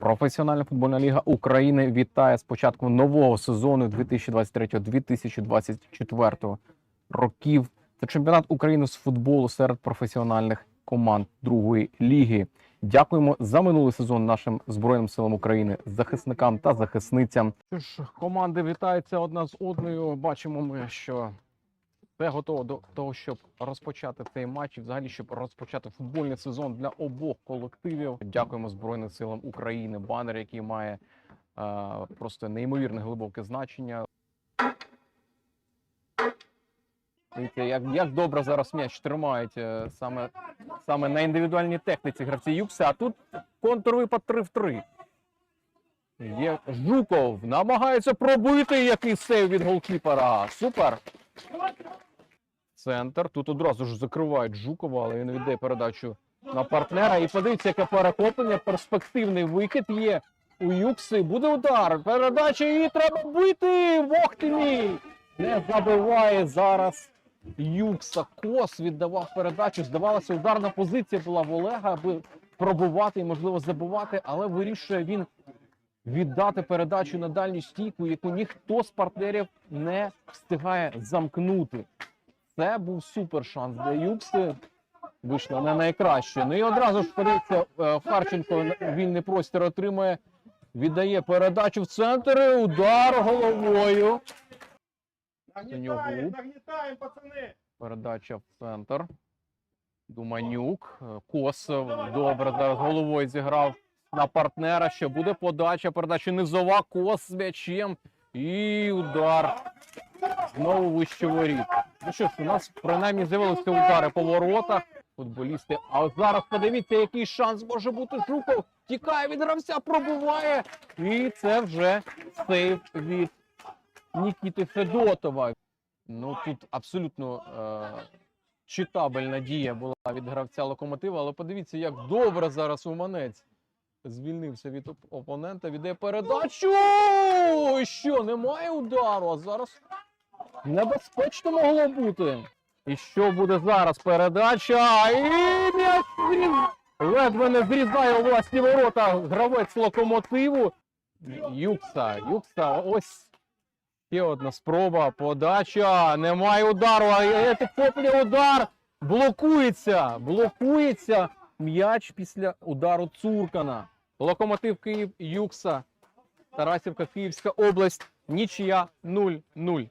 Професіональна футбольна ліга України вітає з початком нового сезону 2023-2024 років. Це чемпіонат України з футболу серед професіональних команд другої ліги. Дякуємо за минулий сезон нашим збройним силам України, захисникам та захисницям. Команди вітаються одна з одною. Бачимо ми, що все готово до того, щоб розпочати цей матч, і взагалі щоб розпочати футбольний сезон для обох колективів. Дякуємо Збройним силам України. Банер, який має е, просто неймовірне глибоке значення. Дивіться, як, як добре зараз м'яч тримають е, саме, саме на індивідуальній техніці гравці Юкса. А тут контрвипад 3 в 3. Є Жуков намагається пробити який сейв від голкіпера. Супер. Центр. Тут одразу ж закривають Жукова, але він віддає передачу на партнера. І подивіться, яке перехоплення. Перспективний викид є у Юкси. Буде удар. Передача і треба бити. Вох! Не забиває зараз Юкса. Кос віддавав передачу. Здавалося, ударна позиція була в Олега, аби пробувати і, можливо, забувати, але вирішує він віддати передачу на дальню стійку, яку ніхто з партнерів не встигає замкнути. Це був супер шанс для Юкси. Вийшло не найкраще. Ну і одразу ж подивіться, е, Харченко вільний простір отримує, віддає передачу в центр. Удар головою. глуб. нагнетаем, пацаны. Передача в центр. Думанюк. Е, Косов добре зараз головою зіграв на партнера. Ще буде подача. Передача низова. Кос з м'ячем. І удар. Знову вище воріт. Ну що ж, у нас принаймні з'явилися удари по воротах. Футболісти. А зараз подивіться, який шанс може бути Жуков. Тікає від гравця, пробиває. І це вже сейв від Нікіти Федотова. Ну тут абсолютно е, читабельна дія була від гравця локомотива, але подивіться, як добре зараз Уманець звільнився від оп- опонента, віддає передачу. Що, немає удару, а зараз небезпечно могло бути. І що буде зараз? Передача. І м'яч ледве не зрізає у власні ворота гравець локомотиву. Юкса, Юкса, ось Ще одна спроба, подача. Немає удару. А підхоплює удар. Блокується. Блокується м'яч після удару Цуркана. Локомотив Київ Юкса. Тарасівка, Київська область. Нічия 0-0.